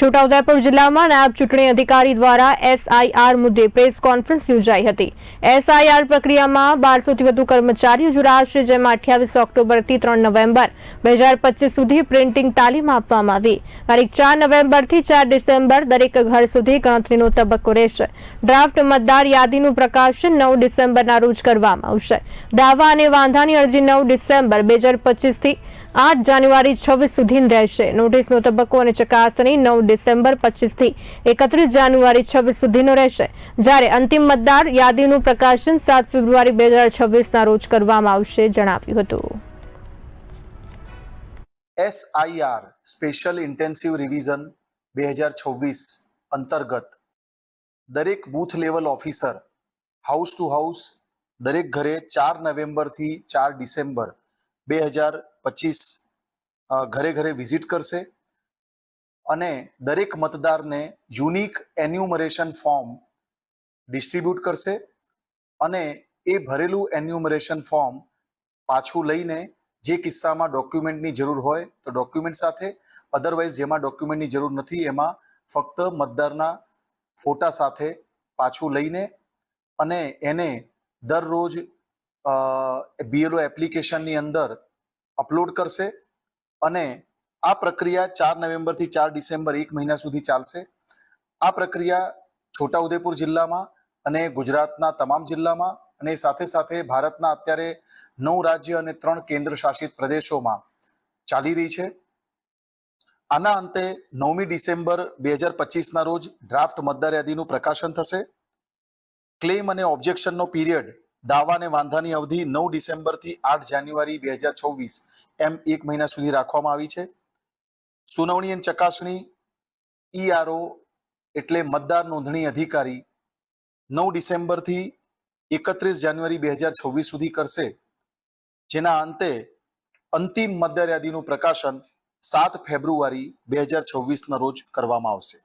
છોટાઉદેપુર જિલ્લામાં નાયબ ચૂંટણી અધિકારી દ્વારા એસઆઈઆર મુદ્દે પ્રેસ કોન્ફરન્સ યોજાઈ હતી. એસઆઈઆર પ્રક્રિયામાં બારસોથી વધુ કર્મચારીઓ જોડાશે, જેમાં અઠ્યાવીસ ઓક્ટોબરથી ત્રણ નવેમ્બર બે સુધી પ્રિન્ટિંગ તાલીમ આપવામાં આવી. તારીખ ચાર નવેમ્બરથી ચાર ડિસેમ્બર દરેક ઘર સુધી ગણતરીનો તબક્કો રહેશે. ડ્રાફ્ટ મતદાર યાદીનું પ્રકાશન નવ ડિસેમ્બરના રોજ કરવામાં આવશે. દાવા અને વાંધાની અરજી નવ ડિસેમ્બર બે હજાર પચીસથી આઠ જાન્યુઆરી છવ્વીસ સુધી રહેશે. નોટિસનો તબક્કો અને ચકાસણી નવ ડિસેમ્બર પચીસથી એકત્રીસ જાન્યુઆરી છવ્વીસ સુધીનો રહેશે. જ્યારે અંતિમ મતદાર યાદીનું પ્રકાશન સાત ફેબ્રુઆરી બે હજાર છવ્વીસના રોજ કરવામાં આવશે, જણાવ્યું હતું. એસઆઈઆર સ્પેશિયલ ઇન્ટેન્સિવ રિવિઝન બે હજાર છવ્વીસ અંતર્ગત દરેક booth level officer house to house દરેક ઘરે ચાર નવેમ્બરથી ચાર ડિસેમ્બર બે હજાર પચીસ ઘરે ઘરે વિઝિટ કરશે. અને દરેક મતદારને યુનિક એન્યુમરેશન ફોર્મ ડિસ્ટ્રીબ્યુટ કરશે અને એ ભરેલું એન્યુમરેશન ફોર્મ પાછું લઈને જે કિસ્સામાં ડોક્યુમેન્ટની જરૂર હોય તો ડોક્યુમેન્ટ સાથે અધરવાઇઝ જેમાં ડોક્યુમેન્ટની જરૂર નથી એમાં ફક્ત મતદારના ફોટા સાથે પાછું લઈને અને એને દરરોજ બીએલઓ એપ્લિકેશનની અંદર અપલોડ કરશે અને આ પ્રક્રિયા ચાર નવેમ્બરથી ચાર ડિસેમ્બર એક મહિના સુધી ચાલશે. આ પ્રક્રિયા છોટાઉદેપુર જિલ્લામાં અને ગુજરાતના તમામ જિલ્લામાં અને સાથે સાથે ભારતના અત્યારે નવ રાજ્ય અને ત્રણ કેન્દ્ર શાસિત પ્રદેશોમાં ચાલી રહી છે. આના અંતે નવમી ડિસેમ્બર બે હજાર પચીસના રોજ ડ્રાફ્ટ મતદાર યાદીનું પ્રકાશન થશે. ક્લેમ અને ઓબ્જેક્શનનો પીરિયડ દાવા અને વાંધાની અવધિ નવ ડિસેમ્બરથી આઠ જાન્યુઆરી બે હજાર છવ્વીસ એમ એક મહિના સુધી રાખવામાં આવી છે. સુનાવણી અને ચકાસણી ઈઆરઓ એટલે મતદાર નોંધણી અધિકારી નવ ડિસેમ્બરથી એકત્રીસ જાન્યુઆરી બે હજાર છવ્વીસ સુધી કરશે. જેના અંતે અંતિમ મતદાર યાદીનું પ્રકાશન સાત ફેબ્રુઆરી બે હજાર છવ્વીસના રોજ કરવામાં આવશે.